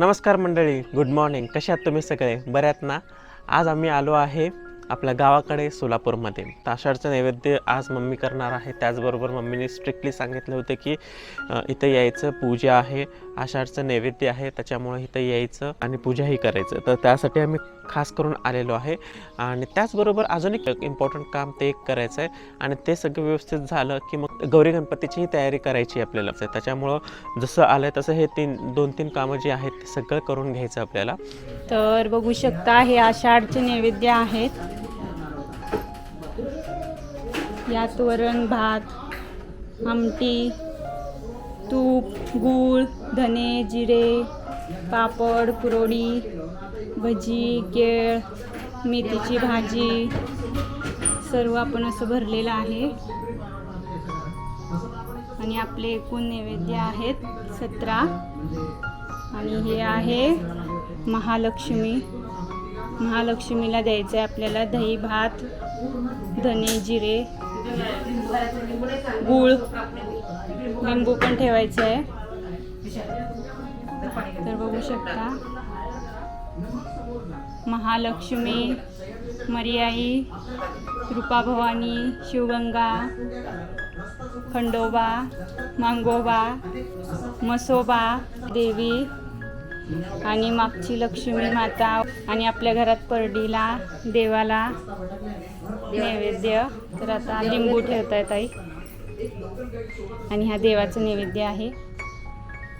नमस्कार मंडळी good morning कसे आहात तुम्ही सगळे? बऱ्यात ना? आज आम्ही आलो आहे आपल्या गावाकडे सोलापूरमध्ये. तर आषाढचं नैवेद्य आज मम्मी करणार आहे. त्याचबरोबर मम्मीने स्ट्रिक्टली सांगितलं होतं की इथं यायचं पूजा आहे आषाढचं नैवेद्य आहे त्याच्यामुळे इथं यायचं आणि पूजाही करायचं. तर त्यासाठी आम्ही खास करून आलेलो आहे. आणि त्याचबरोबर अजून एक इम्पॉर्टंट काम ते एक करायचं आहे आणि ते सगळं व्यवस्थित झालं की मग गौरी गणपतीचीही तयारी करायची आपल्याला. त्याच्यामुळं जसं आलं आहे तसं हे तीन दोन तीन कामं जी आहेत ते सगळं करून घ्यायचं आपल्याला. तर बघू शकता हे आषाढचे नैवेद्य आहेत. यात वरण भात आमटी तूप गूळ धने जिरे पापड कुरोडी भजी केळ मेथीची भाजी सर्व आपण असं भरलेलं आहे. आणि आपले एकूण नैवेद्य आहेत सतरा. आणि हे आहे महालक्ष्मी. महालक्ष्मीला द्यायचं आहे आपल्याला दही भात धने जिरे गूळ लिंबू पण ठेवायचं आहे तर बघू शकता. महालक्ष्मी मर्याई रूपाभवानी शिवगंगा खंडोबा मांगोबा मसोबा देवी आणि मागची लक्ष्मी माता आणि आपल्या घरात परडीला देवाला नैवेद्य. तर आता लिंबू ठेवतायत आई आणि हा देवाचं नैवेद्य आहे.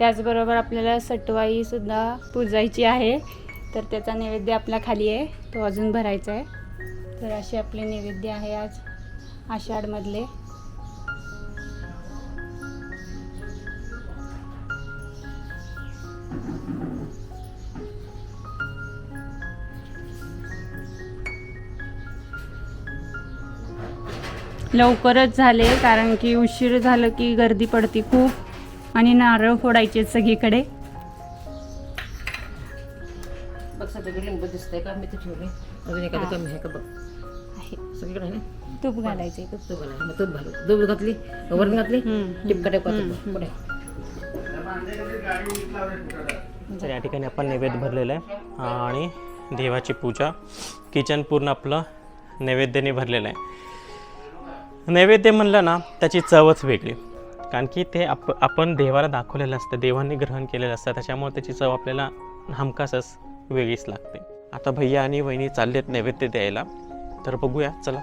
त्याचबरोबर आपल्याला सटवाईसुद्धा पूजायची आहे. तर त्याचा नैवेद्य आपला खाली आहे. तो अजून भरायचा आहे. तर असे आपले नैवेद्य आहे आज आषाढमधले. लवकरच झाले कारण की उशीर झालं की गर्दी पडते खूप. आणि नारळ फोडायचे सगळीकडे. बघ सगळं लिंबू दिसतंय का? मी ते ठेवले अजून एखादं. कमी आहे का बघ? आहे. सगळीकडे आहे ना? तूप घालायचे तूप. घातली? वरण घातली? तर या ठिकाणी आपण नैवेद्य भरलेलं आहे. आणि देवाची पूजा. किचन पूर्ण आपलं नैवेद्याने भरलेलं आहे. नैवेद्य म्हणलं ना त्याची चवच वेगळी. कारण की ते आप आपण देवाला दाखवलेलं असतं देवाने ग्रहण केलेलं असतं त्याच्यामुळे त्याची चव आपल्याला हमखासच वेगळीच लागते. आता भैया आणि वहिनी चाललेत नैवेद्य द्यायला तर बघूया चला.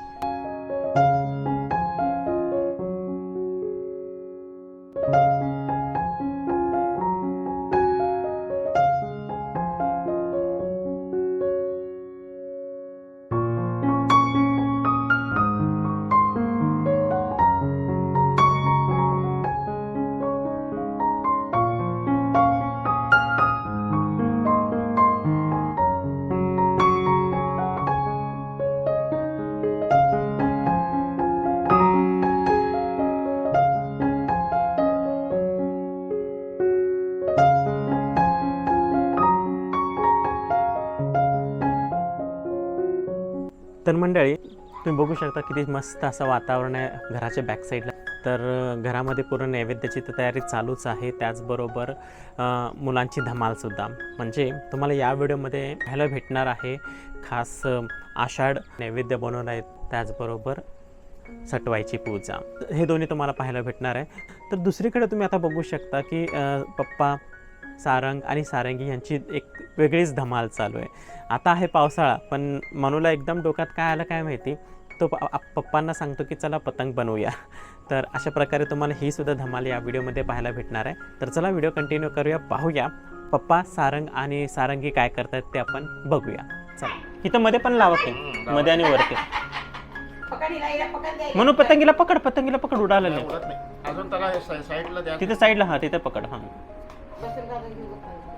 मंडळी तुम्ही बघू शकता किती मस्त असं वातावरण आहे घराच्या बॅक साईडला तर घरामध्ये पूर्ण नैवेद्याची तर तयारी चालूच आहे. त्याचबरोबर मुलांची धमालसुद्धा म्हणजे तुम्हाला या व्हिडिओमध्ये पाहायला भेटणार आहे खास आषाढ नैवेद्य बनवलं आहे त्याचबरोबर सटवायची पूजा. हे दोन्ही तुम्हाला पाहायला भेटणार आहे. तर दुसरीकडे तुम्ही आता बघू शकता की पप्पा सारंग आणि सारंगी यांची एक वेगळीच धमाल चालू आहे. आता आहे पावसाळा पण मनूला एकदम डोक्यात काय आलं काय माहिती? तो पप्पांना सांगतो की चला पतंग बनवूया. तर अशा प्रकारे तुम्हाला ही सुद्धा धमाल या व्हिडिओमध्ये पाहायला भेटणार आहे. तर चला व्हिडिओ कंटिन्यू करूया पाहूया पप्पा सारंग आणि सारंगी काय करतात ते आपण बघूया. चला. इथं मध्ये पण लावा की मध्ये आणि वरती. म्हणून पतंगीला पकड पतंगीला पकड उडालं नाही तिथे साईडला हा तिथे पकड हा.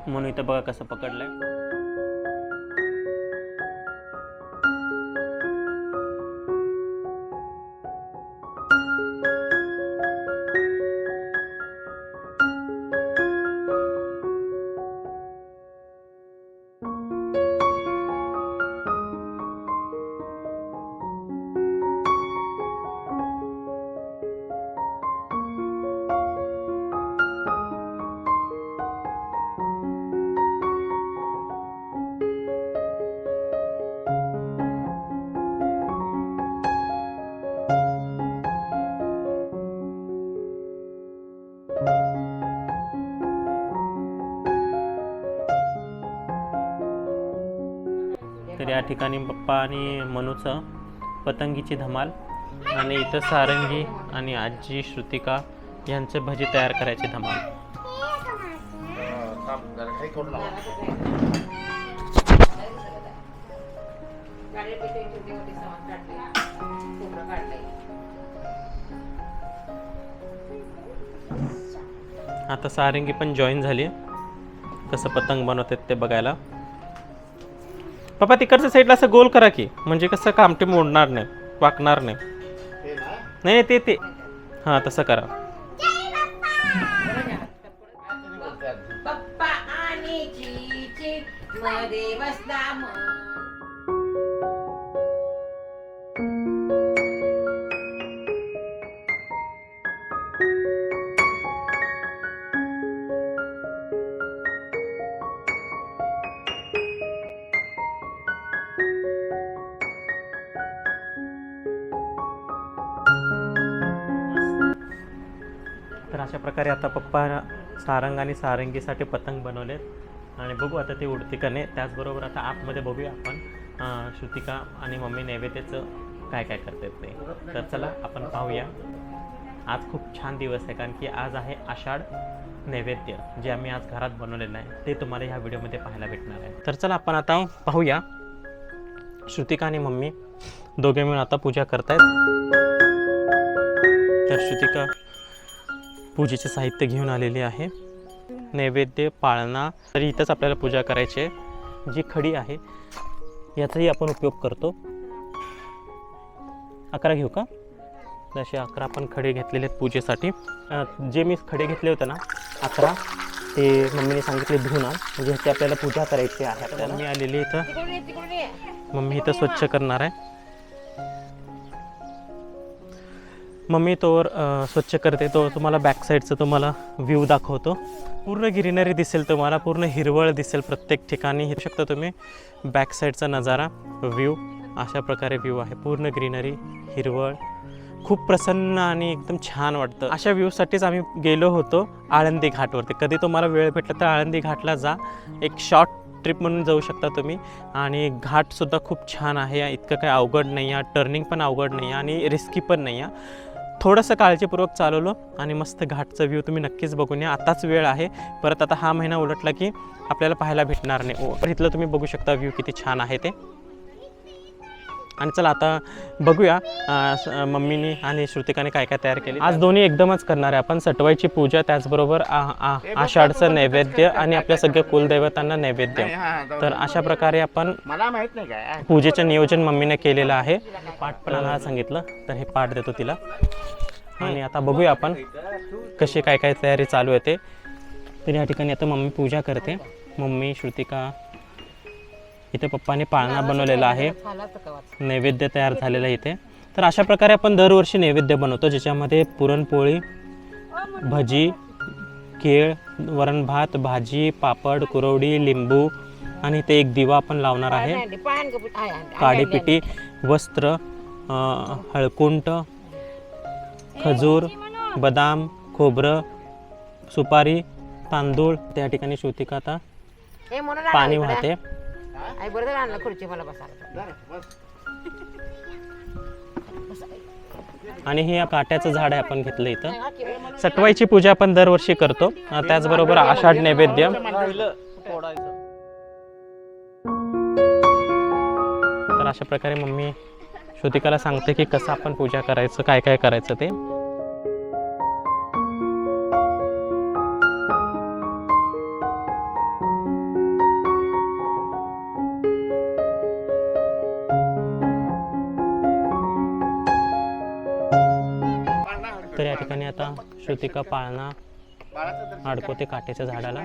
म्हणून इथं बघा कसं पकडलंय. या ठिकाणी पप्पा आणि मनूचं पतंगीची धमाल आणि इथं सारंगी आणि आजी श्रुतिका यांचे भजी तयार करायची धमाल. आता सारंगी पण जॉईन झाली. कसं पतंग बनवतात ते बघायला. पप्पा तिकडच्या साईडला असं गोल करा की. म्हणजे कसं कामटे मोडणार नाही वाकणार नाही. नाही ते ते. हां तसं करा. पप्पा आणि चीची मध्ये बसला अशा प्रकारे आता पप्पा सारंग आणि सारंगीसाठी पतंग बनवलेत. आणि बघू आता ते उडते का नाही. त्याचबरोबर आता आतमध्ये बघूया आपण श्रुतिका आणि मम्मी नैवेद्याचं काय काय करतात ते. तर चला आपण पाहूया. आज खूप छान दिवस आहे कारण की आज आहे आषाढ नैवेद्य जे आम्ही आज घरात बनवलेलं आहे. ते तुम्हाला ह्या व्हिडिओमध्ये पाहायला भेटणार आहे. तर चला आपण आता पाहूया. श्रुतिका आणि मम्मी दोघे मिळून आता पूजा करतायत. तर श्रुतिका पूजेचे साहित्य घेऊन आलेली आहे. नैवेद्य पाळणा तरी इथंच आपल्याला पूजा करायची आहे. जी खडी आहे याचाही आपण उपयोग करतो. अकरा घेऊ का? जसे अकरा आपण खडे घेतलेले आहेत पूजेसाठी. जे मी खडे घेतले होते ना अकरा ते मम्मीने सांगितले धुणार म्हणजे ह्याची आपल्याला पूजा करायची आहे आपल्याला मी आलेली इथं. मम्मी इथं स्वच्छ करणार आहे. मम्मी तोवर स्वच्छ करते तो तुम्हाला बॅक साईडचं तुम्हाला व्ह्यू दाखवतो. पूर्ण ग्रीनरी दिसेल तुम्हाला पूर्ण हिरवळ दिसेल प्रत्येक ठिकाणी. हे शकता तुम्ही बॅक साईडचा नजारा व्ह्यू अशा प्रकारे व्ह्यू आहे. पूर्ण ग्रीनरी हिरवळ खूप प्रसन्न आणि एकदम छान वाटतं. अशा व्ह्यूसाठीच आम्ही गेलो होतो आळंदी घाटवरती. कधी तुम्हाला वेळ भेटला तर आळंदी घाटला जा. एक शॉर्ट ट्रिप म्हणून जाऊ शकता तुम्ही. आणि घाटसुद्धा खूप छान आहे. इतकं काही अवघड नाही आहे टर्निंग पण अवघड नाही आहे आणि रिस्की पण नाही आहे थोडंसं काळजीपूर्वक चालवलो आणि मस्त घाटचं व्ह्यू तुम्ही नक्कीच बघून या. आताच वेळ आहे. परत आता हा महिना उलटला की आपल्याला पाहायला भेटणार नाही. ओ, इथलं तुम्ही बघू शकता व्ह्यू किती छान आहे ते. आणि चला आता बघूया मम्मीनी आणि श्रुतिकाने काय काय तयार केले. आज दोन्ही एकदमच करणार आहे आपण सटवाईची पूजा त्याचबरोबर आ- आ- आषाढचं नैवेद्य आणि आपल्या सगळ्या कुलदैवतांना नैवेद्य. तर. अशा प्रकारे आपण मला माहीत नाही काय. पूजेचं नियोजन मम्मीने केलेलं आहे. पाठ पण सांगितलं तर हे पाठ देतो तिला. आणि आता बघूया आपण कशी काय काय तयारी चालू आहे ते. तर या ठिकाणी आता मम्मी पूजा करते. मम्मी श्रुतिका इथे पप्पाने पाळणा बनवलेला आहे. नैवेद्य तयार झालेला आहे इथे. तर अशा प्रकारे आपण दरवर्षी नैवेद्य बनवतो ज्याच्यामध्ये पुरणपोळी भजी केळ वरण भात भाजी पापड कुरवडी लिंबू आणि इथे एक दिवा आपण लावणार आहे. पान गपीत आहे आहे, आहे, काडी आहे, पिठी वस्त्र हळकुंट खजूर बदाम खोबरं सुपारी तांदूळ त्या ठिकाणी श्रुतिका आता पाणी. वाहते. आई बरं झालं आणलं खुर्ची मला बसायला. आणि हे काट्याचं झाड आहे आपण घेतलं इथं. सटवाईची पूजा आपण दरवर्षी करतो. त्याचबरोबर आषाढ नैवेद्य. तर अशा प्रकारे मम्मी श्रुतिकाला सांगते की कसं आपण पूजा करायचं काय काय करायचं ते. तर या ठिकाणी आता श्रुतिका पाळणा अडकवते काट्याच्या झाडाला.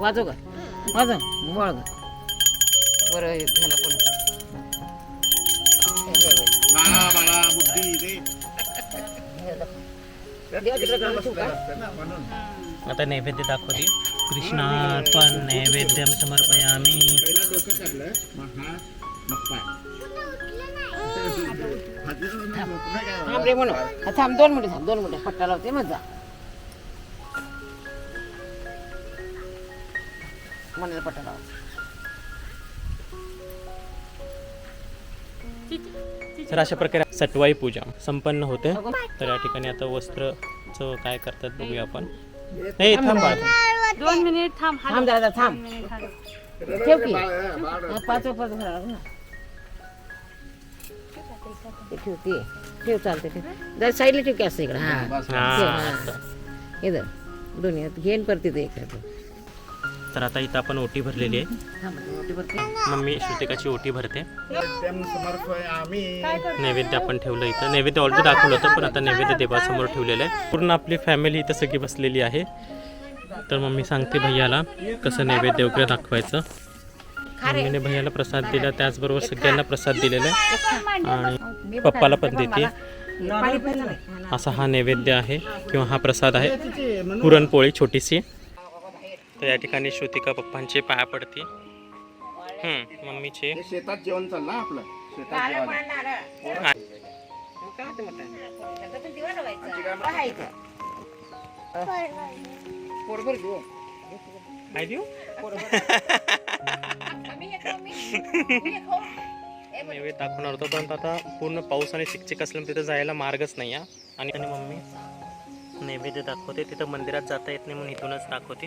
वाजव ग. वाजव. वळ बरं ह्याला पण बाळा बाळा बुद्धी? आता नैवेद्य दाखवते. कृष्णार्पण नैवेद्यम समर्पयामी. थांब रे म्हणून. थांब दोन मिनिट थांब दोन मिनिट. पट्टा लावते मग जा. मनाला पट्टा लाव. तर अशा प्रकारे सटवाई पूजा संपन्न होते. तर या ठिकाणी आता वस्त्रचं काय करतात बघूया आपण. हे थांब. दोन मिनिट थांब. थांब दादा थांब. ठेव की. पाच पाच ठेव ते. ठेव चालते ठेव. जरा साईडला ठेव की असं इकडं. हा. हा. इधर दोन्ही घेऊन परत ते एक हात. तर आता इथं आपण ओटी भरलेली आहे. मम्मी श्रुतिकाची ओटी भरते. नैवेद्य आपण ठेवलं इथं. नैवेद्य ऑलरेडी दाखवलं होतं पण आता नैवेद्य देवासमोर ठेवलेलं आहे. पूर्ण आपली फॅमिली इथं सगळी बसलेली आहे. तर मम्मी सांगते भैयाला कसं नैवेद्य वगैरे दाखवायचं. मम्मीने भैयाला प्रसाद दिला त्याचबरोबर सगळ्यांना प्रसाद दिलेला आहे. आणि पप्पाला पण देते. असा हा नैवेद्य आहे किंवा हा प्रसाद आहे. पुरणपोळी छोटीशी. तर या ठिकाणी श्रुतिका पप्पांचे पाया पडते हम्म, मम्मीचे. शेतात जेवण चाललं आपलं. शेतात जेवण. देऊ? नैवेद्य दाखवणार होतो पण आता पूर्ण पाऊस आणि चिकचिक असल्यामुळे तिथं जायला मार्गच नाही आहे आणि आणि मम्मी नैवेद्य दाखवते तिथं मंदिरात जाता येत नाही म्हणून इथूनच दाखवते.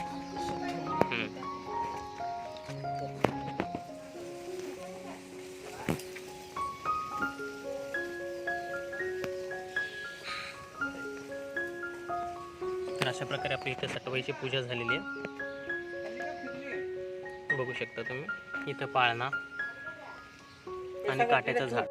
अशा प्रकारे आपली इथे सटवाईची पूजा झालेली आहे. बघू शकता तुम्ही इथं पाळणा आणि काट्याचं झाड.